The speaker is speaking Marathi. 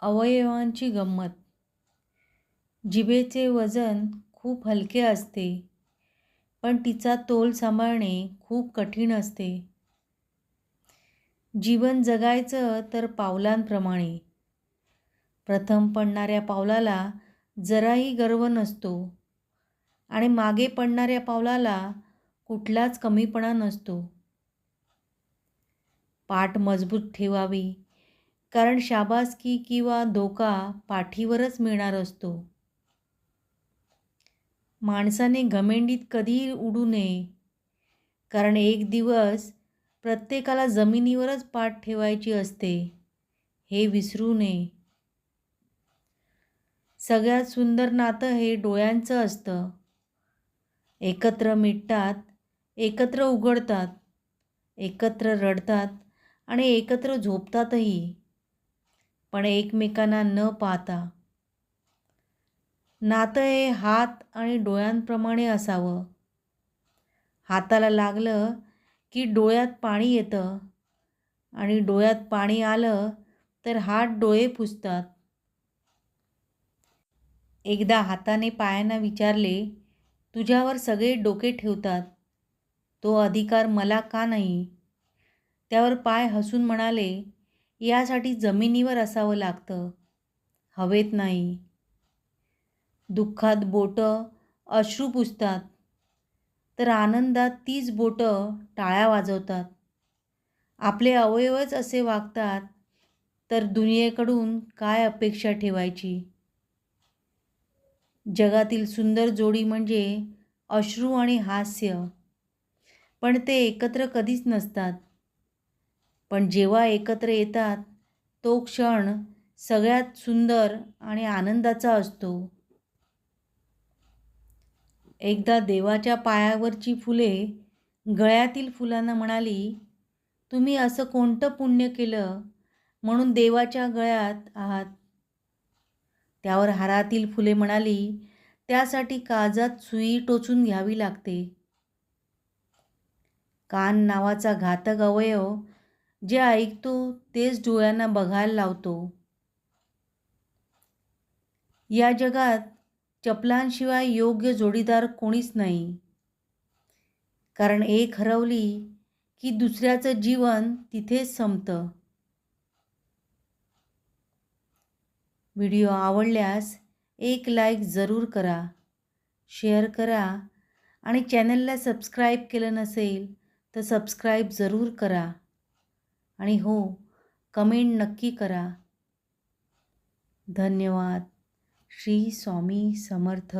अवयवांची गंमत. जिभेचे वजन खूप हलके असते पण तिचा तोल सांभाळणे खूप कठीण असते. जीवन जगायचं तर पावलांप्रमाणे. प्रथम पडणाऱ्या पावलाला जराही गर्व नसतो आणि मागे पडणाऱ्या पावलाला कुठलाच कमीपणा नसतो. पाठ मजबूत ठेवावी कारण शाबासकी किंवा धोका पाठीवरच मिळणार असतो. माणसाने घमेंडीत कधीही उडू नये. कारण एक दिवस प्रत्येकाला जमिनीवरच पाठ ठेवायची असते. हे विसरू नये. सगळ्यात सुंदर नातं हे डोळ्यांचं असतं. एकत्र मिटतात एकत्र उघडतात एकत्र रडतात आणि एकत्र झोपतातही. पण एकमेकांना न पाहता. नातं हे हात आणि डोळ्यांप्रमाणे असावं. हाताला लागलं की डोळ्यात पाणी येतं. आणि डोळ्यात पाणी आलं तर हात डोळे पुसतात. एकदा हाताने पायांना विचारले तुझ्यावर सगळे डोके ठेवतात? तो अधिकार मला का नाही? त्यावर पाय हसून म्हणाले यासाठी जमिनीवर असावं लागतं. हवेत नाही. दुःखात बोटं अश्रू पुसतात. तर आनंदात तीच बोटं टाळ्या वाजवतात. आपले अवयवच असे वागतात तर दुनियेकडून काय अपेक्षा ठेवायची? जगातील सुंदर जोडी म्हणजे अश्रू आणि हास्य. पण ते एकत्र कधीच नसतात. पण जेव्हा एकत्र येतात तो क्षण सगळ्यात सुंदर आणि आनंदाचा असतो. एकदा देवाच्या पायावरची फुले गळ्यातील फुलांना म्हणाली तुम्ही असं कोणतं पुण्य केलं म्हणून देवाच्या गळ्यात आहात? त्यावर हारातील फुले म्हणाली त्यासाठी काजात सुई टोचून घ्यावी लागते. कान नावाचा घातक अवयव जे ऐकतो तेच डोळ्यांना बघायला लावतो. या जगात चपलांशिवाय योग्य जोडीदार कोणीच नाही. कारण एक हरवली की दुसऱ्याचं जीवन तिथेच संपतं. व्हिडिओ आवडल्यास एक लाईक जरूर करा शेअर करा आणि चॅनलला सबस्क्राईब केलं नसेल तर सबस्क्राईब जरूर करा. आणि हो कमेंट नक्की करा. धन्यवाद. श्री स्वामी समर्थ.